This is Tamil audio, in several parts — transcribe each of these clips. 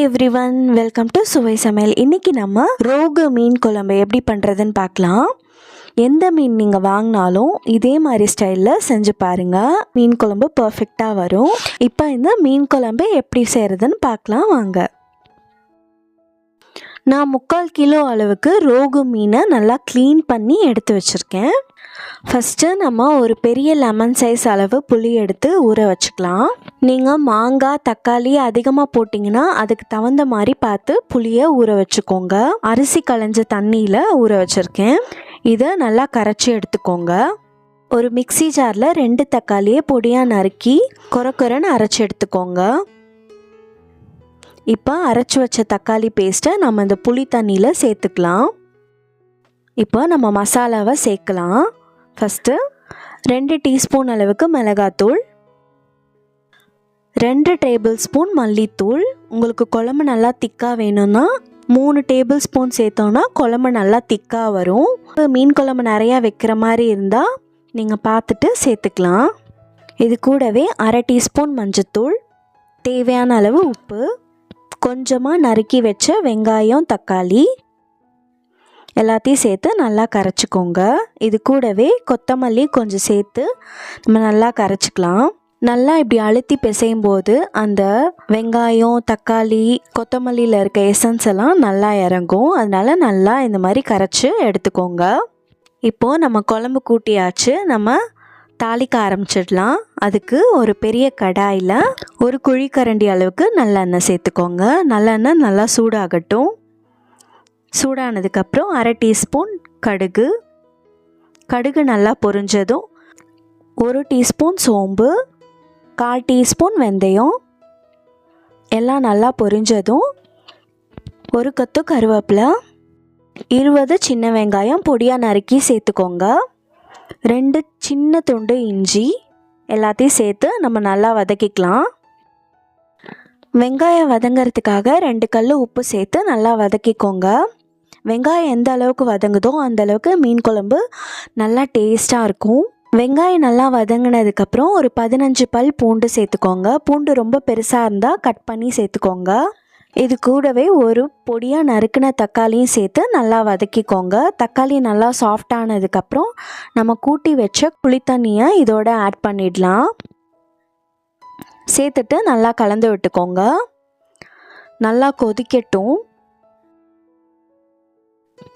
எவ்ரி ஒன் வெல்கம் டு சுவை சமையல் இன்றைக்கி நம்ம ரோகு மீன் குழம்பு எப்படி பண்ணுறதுன்னு பார்க்கலாம். எந்த மீன் நீங்கள் வாங்கினாலும் இதே மாதிரி ஸ்டைலில் செஞ்சு பாருங்கள் மீன் குழம்பு பர்ஃபெக்டாக வரும். இப்போ இந்த மீன் குழம்பு எப்படி செய்கிறதுன்னு பார்க்கலாம். வாங்க. நான் முக்கால் கிலோ அளவுக்கு ரோகு மீனை நல்லா க்ளீன் பண்ணி எடுத்து வச்சுருக்கேன். ஃபஸ்ட்டு நம்ம ஒரு பெரிய லெமன் சைஸ் அளவு புளி எடுத்து ஊற வச்சுக்கலாம். நீங்கள் மாங்காய் தக்காளி அதிகமாக போட்டிங்கன்னா அதுக்கு தகுந்த மாதிரி பார்த்து புளியை ஊற வச்சுக்கோங்க. அரிசி களைஞ்ச தண்ணியில் ஊற வச்சுருக்கேன். இதை நல்லா கரைச்சி எடுத்துக்கோங்க. ஒரு மிக்சி ஜாரில் ரெண்டு தக்காளியை பொடியாக நறுக்கி கொரக்கொரன்னு அரைச்சி எடுத்துக்கோங்க. இப்போ அரைச்சி வச்ச தக்காளி பேஸ்ட்டை நம்ம இந்த புளி தண்ணியில் சேர்த்துக்கலாம். இப்போ நம்ம மசாலாவை சேர்க்கலாம். ஃபஸ்ட்டு ரெண்டு டீஸ்பூன் அளவுக்கு மிளகாத்தூள். ரெண்டு டேபிள் ஸ்பூன் மல்லித்தூள். உங்களுக்கு குழம்பு நல்லா திக்காக வேணும்னா மூணு டேபிள் ஸ்பூன் சேர்த்தோன்னா குழம்பு நல்லா திக்காக வரும். மீன் குழம்பு நிறையா வைக்கிற மாதிரி இருந்தால் நீங்கள் பார்த்துட்டு சேர்த்துக்கலாம். இது கூடவே அரை டீஸ்பூன் மஞ்சத்தூள். தேவையான அளவு உப்பு. கொஞ்சமாக நறுக்கி வச்ச வெங்காயம் தக்காளி எல்லாத்தையும் சேர்த்து நல்லா கரைச்சிக்கோங்க. இது கூடவே கொத்தமல்லி கொஞ்சம் சேர்த்து நம்ம நல்லா கரைச்சிக்கலாம். நல்லா இப்படி அழுத்தி பிசையும் போது அந்த வெங்காயம் தக்காளி கொத்தமல்லியில் இருக்க எசன்ஸ் எல்லாம் நல்லா இறங்கும். அதனால நல்லா இந்த மாதிரி கரைச்சி எடுத்துக்கோங்க. இப்போது நம்ம குழம்பு கூட்டியாச்சு. நம்ம தாளிக்க ஆரம்பிச்சிடலாம். அதுக்கு ஒரு பெரிய கடாயில் ஒரு குழிக்கரண்டி அளவுக்கு நல்லெண்ணெய் சேர்த்துக்கோங்க. நல்லெண்ணெய் நல்லா சூடாகட்டும். சூடானதுக்கப்புறம் அரை டீஸ்பூன் கடுகு. கடுகு நல்லா பொரிஞ்சதும் ஒரு டீஸ்பூன் சோம்பு கால் டீஸ்பூன் வெந்தயம். எல்லாம் நல்லா பொரிஞ்சதும் ஒரு கத்து கருவேப்பிலை இருபது சின்ன வெங்காயம் பொடியாக நறுக்கி சேர்த்துக்கோங்க. ரெண்டு சின்ன துண்டு இஞ்சி எல்லாத்தையும் சேர்த்து நம்ம நல்லா வதக்கிக்கலாம். வெங்காயம் வதங்கிறதுக்காக ரெண்டு கல் உப்பு சேர்த்து நல்லா வதக்கிக்கோங்க. வெங்காயம் எந்த அளவுக்கு வதங்குதோ அந்த அளவுக்கு மீன் குழம்பு நல்லா டேஸ்ட்டாக இருக்கும். வெங்காயம் நல்லா வதங்கினதுக்கப்புறம் ஒரு பதினஞ்சு பல் பூண்டு சேர்த்துக்கோங்க. பூண்டு ரொம்ப பெருசாக இருந்தால் கட் பண்ணி சேர்த்துக்கோங்க. இது கூடவே ஒரு பொடியாக நறுக்கின தக்காளியும் சேர்த்து நல்லா வதக்கிக்கோங்க. தக்காளி நல்லா சாஃப்டானதுக்கப்புறம் நம்ம கூட்டி வச்ச புளித்தண்ணியை இதோட ஆட் பண்ணிடலாம். சேர்த்துட்டு நல்லா கலந்து விட்டுக்கோங்க. நல்லா கொதிக்கட்டும்.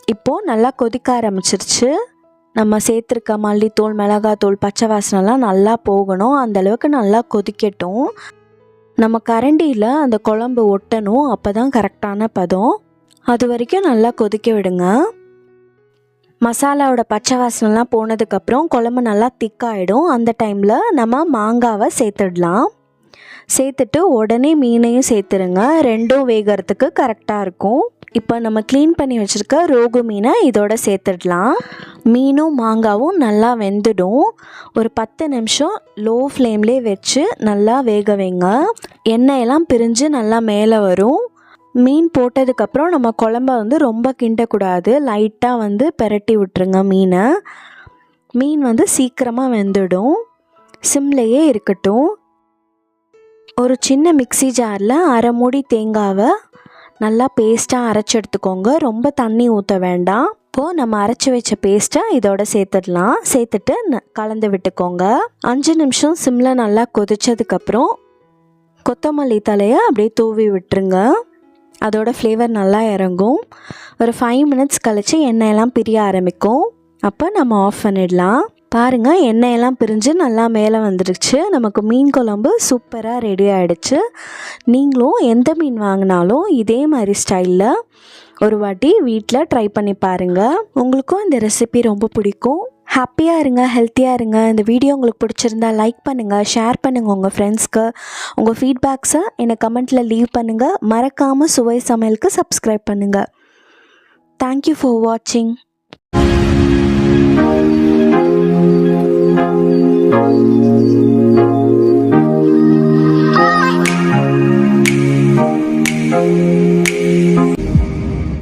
இப்போது நல்லா கொதிக்க ஆரம்பிச்சிருச்சு. நம்ம சேர்த்துருக்க மல்லித்தூள் மிளகாத்தூள் பச்சை வாசனைலாம் நல்லா போகணும். அந்தளவுக்கு நல்லா கொதிக்கட்டும். நம்ம கரண்டியில் அந்த குழம்பு ஒட்டணும் அப்போ தான் கரெக்டான பதம். அது வரைக்கும் நல்லா கொதிக்க விடுங்க. மசாலாவோட பச்சை வாசனைலாம் போனதுக்கப்புறம் குழம்பு நல்லா திக்காயிடும். அந்த டைமில் நம்ம மாங்காவை சேர்த்துடலாம். சேர்த்துட்டு உடனே மீனையும் சேர்த்துருங்க. ரெண்டும் வேகிறதுக்கு கரெக்டாக இருக்கும். இப்போ நம்ம க்ளீன் பண்ணி வச்சுருக்க ரோகு மீனை இதோட சேர்த்துடலாம். மீனும் மாங்காவும் நல்லா வெந்துடும். ஒரு பத்து நிமிஷம் லோ ஃப்ளேம்லே வச்சு நல்லா வேக வைங்க. எண்ணெயெல்லாம் பிரிஞ்சு நல்லா மேலே வரும். மீன் போட்டதுக்கப்புறம் நம்ம குழம்ப வந்து ரொம்ப கிண்டக்கூடாது. லைட்டாக வந்து பெரட்டி விட்டுருங்க மீனை. மீன் வந்து சீக்கிரமாக வெந்துடும். சிம்லையே இருக்கட்டும். ஒரு சின்ன மிக்சி ஜாரில் அரை மூடி தேங்காவை நல்லா பேஸ்ட்டாக அரைச்சி எடுத்துக்கோங்க. ரொம்ப தண்ணி ஊற்ற வேண்டாம். இப்போது நம்ம அரைச்சி வச்ச பேஸ்ட்டை இதோட சேர்த்துடலாம். சேர்த்துட்டு கலந்து விட்டுக்கோங்க. அஞ்சு நிமிஷம் சிம்மில் நல்லா கொதிச்சதுக்கப்புறம் கொத்தமல்லி தலையை அப்படியே தூவி விட்டுருங்க. அதோட ஃப்ளேவர் நல்லா இறங்கும். ஒரு ஃபைவ் மினிட்ஸ் கழித்து எண்ணெயெல்லாம் பிரிய ஆரம்பிக்கும். அப்போ நம்ம ஆஃப் பண்ணிடலாம். பாருங்கள் எண்ணெயெல்லாம் பிரிஞ்சு நல்லா மேலே வந்துடுச்சு. நமக்கு மீன் குழம்பு சூப்பராக ரெடி ஆகிடுச்சு நீங்களும் எந்த மீன் வாங்கினாலும் இதே மாதிரி ஸ்டைலில் ஒரு வாட்டி வீட்டில் ட்ரை பண்ணி பாருங்கள் உங்களுக்கும் இந்த ரெசிபி ரொம்ப பிடிக்கும். ஹாப்பியாக இருங்க ஹெல்த்தியாக இருங்க. இந்த வீடியோ உங்களுக்கு பிடிச்சிருந்தா லைக் பண்ணுங்கள் ஷேர் பண்ணுங்கள் உங்கள் ஃப்ரெண்ட்ஸ்க்கு உங்கள் ஃபீட்பேக்ஸை என்னை கமெண்ட்டில் லீவ் பண்ணுங்கள் மறக்காமல் சுவை சமையலுக்கு சப்ஸ்கிரைப் பண்ணுங்கள் தேங்க்யூ ஃபார் வாட்சிங்